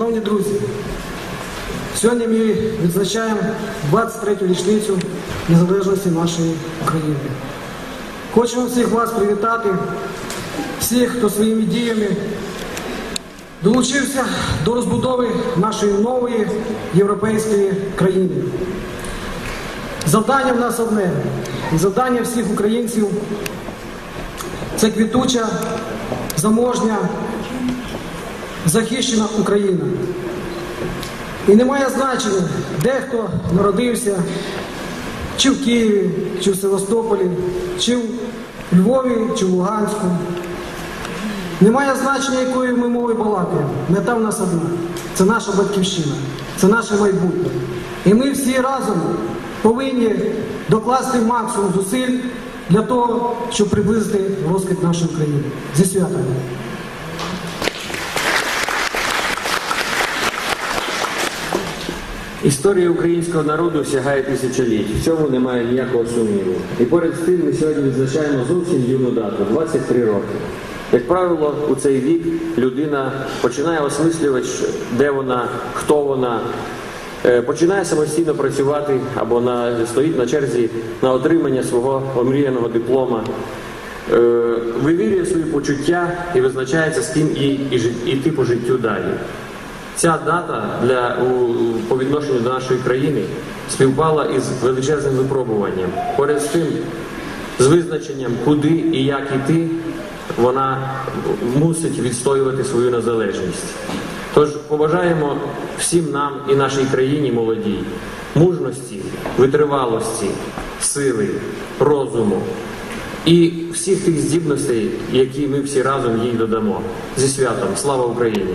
Шановні друзі, сьогодні ми відзначаємо 23-ю річницю незалежності нашої України. Хочемо всіх вас привітати, всіх, хто своїми діями долучився до розбудови нашої нової європейської країни. Завдання в нас одне, і завдання всіх українців це квітуча, заможня, захищена Україна. І немає значення, де хто народився, чи в Києві, чи в Севастополі, чи в Львові, чи в Луганську. Немає значення, якою ми мовою балакаємо. Мета в нас одна. Це наша батьківщина, це наше майбутнє. І ми всі разом повинні докласти максимум зусиль для того, щоб приблизити розквіт нашої країни. Зі святом! Історія українського народу сягає тисячоліть. В цьому немає ніякого сумніву. І поряд з тим ми сьогодні відзначаємо зовсім юну дату 23 роки. Як правило, у цей вік людина починає осмислювати, де вона, хто вона, е, починає самостійно працювати або на, стоїть на черзі на отримання свого омріяного диплома. Е, Вивірює свої почуття і визначається, з ким їй і жит- іти по життю далі. Ця дата для у, по відношенню до нашої країни співпала із величезним випробуванням. Поряд з тим, з визначенням, куди і як іти, вона мусить відстоювати свою незалежність. Тож побажаємо всім нам і нашій країні молодій мужності, витривалості, сили, розуму і всіх тих здібностей, які ми всі разом їй додамо. Зі святом, слава Україні!